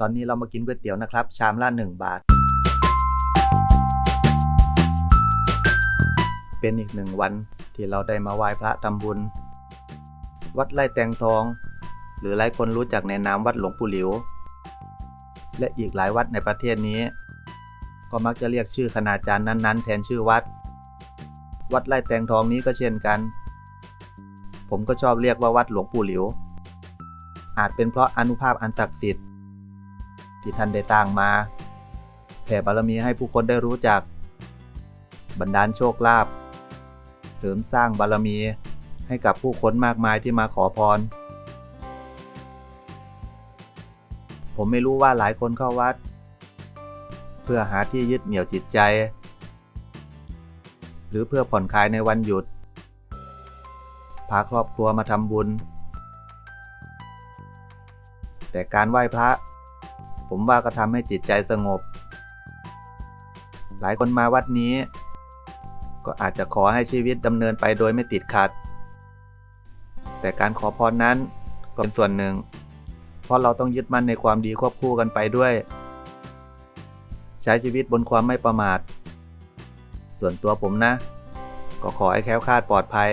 ตอนนี้เรามากินก๋วยเตี๋ยวนะครับ ชามละ1 บาท เป็นอีกหนึ่งวันที่เราได้มาไหว้พระทำบุญ วัดไร่แตงทอง หรือหลายคนรู้จักในนามวัดหลวงปู่หลิว และอีกหลายวัดในประเทศนี้ ก็มักจะเรียกชื่อคณาจารย์นั้น ๆ แทนชื่อวัด วัดไร่แตงทองนี้ก็เช่นกัน ผมก็ชอบเรียกว่าวัดหลวงปู่หลิว อาจเป็นเพราะอนุภาพอันศักดิ์สิทธิ์ ที่ท่านได้ต่างมา แผ่บารมีให้ผู้คนได้รู้จักบันดาลโชคลาภเสริมสร้างบารมีให้กับผู้คนมากมายที่มาขอพร ผมไม่รู้ว่าหลายคนเข้าวัด เพื่อหาที่ยึดเหนี่ยวจิตใจ หรือเพื่อผ่อนคลายในวันหยุด พาครอบครัวมาทำบุญ แต่การไหว้พระ ผมว่าก็ทำให้จิตใจสงบ หลายคนมาวัดนี้ ก็อาจจะขอให้ชีวิตดำเนินไปโดยไม่ติดขัด แต่การขอพรนั้นก็เป็นส่วนหนึ่ง เพราะเราต้องยึดมั่นในความดีควบคู่กันไปด้วย ใช้ชีวิตบนความไม่ประมาท ส่วนตัวผมนะ ก็ขอให้แค้วคาดปลอดภัย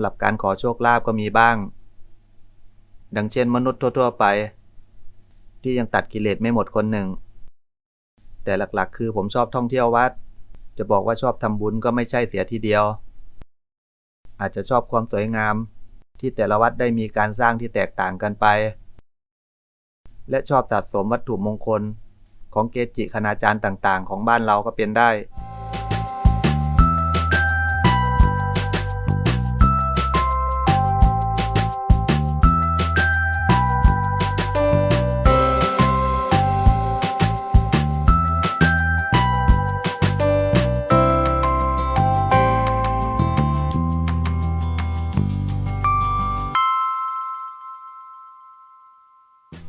ำหรับการขอโชคลาภก็มีบ้าง ดังเช่นมนุษย์ทั่วๆไป ที่ยังตัดกิเลสไม่หมดคนหนึ่ง แต่หลักๆ คือผมชอบท่องเที่ยววัด จะบอกว่าชอบทำบุญก็ไม่ใช่เสียทีเดียว อาจจะชอบความสวยงาม ที่แต่ละวัดได้มีการสร้างที่แตกต่างกันไป และชอบสะสมวัตถุมงคล ของเกจิคณาจารย์ต่างๆ ของบ้านเราก็เป็นได้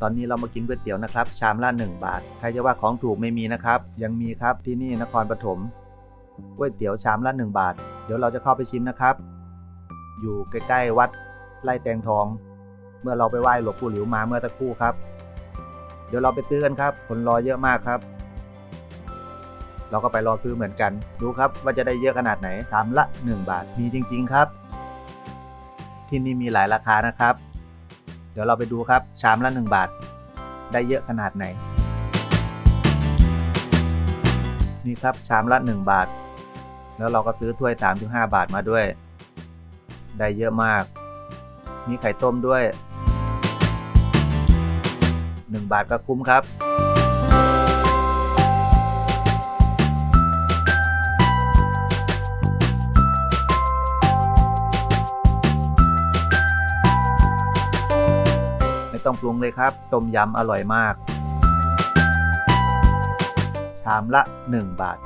ตอนนี้เรามากินก๋วยเตี๋ยวนะครับ ชามละ 1 บาท ใครจะว่าของถูกไม่มีนะครับ ยังมีครับที่นี่นครปฐมก๋วยเตี๋ยวชามละ 1 บาท เดี๋ยวเราจะเข้าไปชิมนะครับ อยู่ใกล้ๆวัดไร่แตงทอง เมื่อเราไปไหว้หลวงปู่หลิวมาเมื่อตะคู่ครับ เดี๋ยวเราไปซื้อกันครับ คนรอเยอะมากครับ เราก็ไปรอซื้อเหมือนกัน ดูครับว่าจะได้เยอะขนาดไหนชามละ 1 บาท มีจริง ๆ ครับ ที่นี่มีหลายราคานะครับ เดี๋ยวเราไปดูครับ ชามละ 1 บาท ได้เยอะขนาดไหน นี่ครับชามละ 1 บาท แล้วเราก็ซื้อถ้วย 3-5 บาทมาด้วย ได้เยอะมาก มีไข่ต้มด้วย 1 บาทก็คุ้มครับ ต้องปรุงเลยครับ ต้มยำอร่อยมาก ชามละ 1 บาท